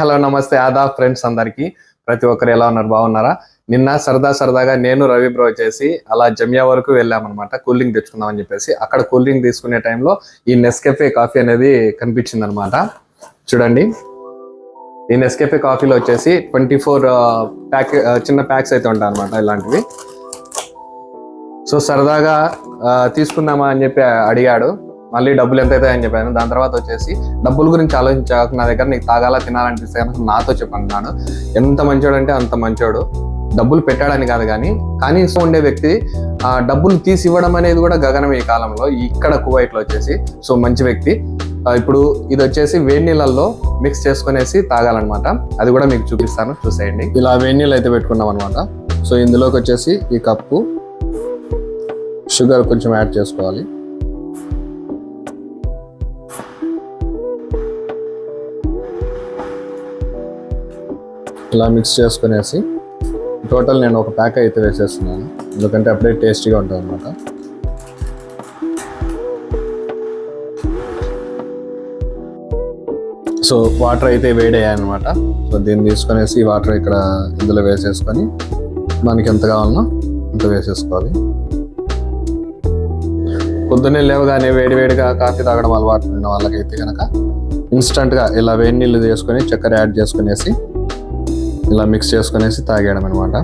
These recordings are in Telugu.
హలో నమస్తే ఆదా ఫ్రెండ్స్ అందరికీ. ప్రతి ఒక్కరు ఎలా ఉన్నారు? బాగున్నారా? నిన్న సరదా సరదాగా నేను రవి బ్రో చేసి అలా జమియా వరకు వెళ్ళామన్నమాట. కూల్ డ్రింక్ తెచ్చుకుందాం అని చెప్పేసి. అక్కడ కూల్ డ్రింక్ తీసుకునే టైంలో ఈ నెస్కెఫే కాఫీ అనేది కనిపించింది అనమాట చూడండి. ఈ నెస్కెఫే కాఫీలో వచ్చేసి ట్వంటీ ఫోర్ ప్యాక్ చిన్న ప్యాక్స్ అయితే ఉంటాయి అనమాట ఇలాంటివి. సో సరదాగా తీసుకుందామా అని చెప్పి అడిగాడు. మళ్ళీ డబ్బులు ఎంత అవుతాయి అని చెప్పాను. దాని తర్వాత వచ్చేసి డబ్బుల గురించి ఆలోచించాక నా దగ్గర నీకు తాగాల తినాలనిపిస్తే కనుక నాతో చెప్పన్నాడు ఎంత మంచోడు అంటే అంత మంచోడు. డబ్బులు పెట్టాడని కాదు కానీ కానీ సో ఉండే వ్యక్తి ఆ డబ్బులు తీసి ఇవ్వడం అనేది కూడా గగనం ఈ కాలంలో. ఇక్కడ కువైట్లో వచ్చేసి సో మంచి వ్యక్తి. ఇప్పుడు ఇది వచ్చేసి వేడి నీళ్ళల్లో మిక్స్ చేసుకునేసి తాగాలన్నమాట. అది కూడా మీకు చూపిస్తాను. చూసేయండి. ఇలా వేడి నీళ్ళు అయితే పెట్టుకున్నాం అనమాట సో ఇందులోకి వచ్చేసి ఈ కప్పు షుగర్ కొంచెం యాడ్ చేసుకోవాలి. ఇలా మిక్స్ చేసుకునేసి టోటల్ నేను ఒక ప్యాక్ అయితే వేసేస్తున్నాను. ఎందుకంటే అప్పుడే టేస్టీగా ఉంటుంది అనమాట సో వాటర్ అయితే వేడయ్యాయి అనమాట సో దీన్ని తీసుకొనేసి వాటర్ ఇక్కడ ఇందులో వేసేసుకొని మనకి ఎంత కావాలన్నా అంత వేసేసుకోవాలి. పొద్దున్నే లేవగానే వేడి వేడిగా కాఫీ తాగడం అలవాటు ఉన్న వాళ్ళకైతే కనుక ఇన్స్టంట్గా ఇలా వేడి నీళ్ళు చేసుకొని చక్కెర యాడ్ చేసుకునేసి ఇలా మిక్స్ చేసుకునేసి తాగేయడం అనమాట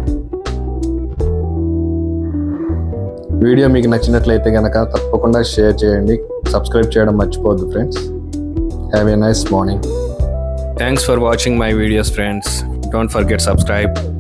వీడియో మీకు నచ్చినట్లయితే కనుక తప్పకుండా షేర్ చేయండి. సబ్స్క్రైబ్ చేయడం మర్చిపోవద్దు friends have a nice morning thanks for watching my videos friends don't forget subscribe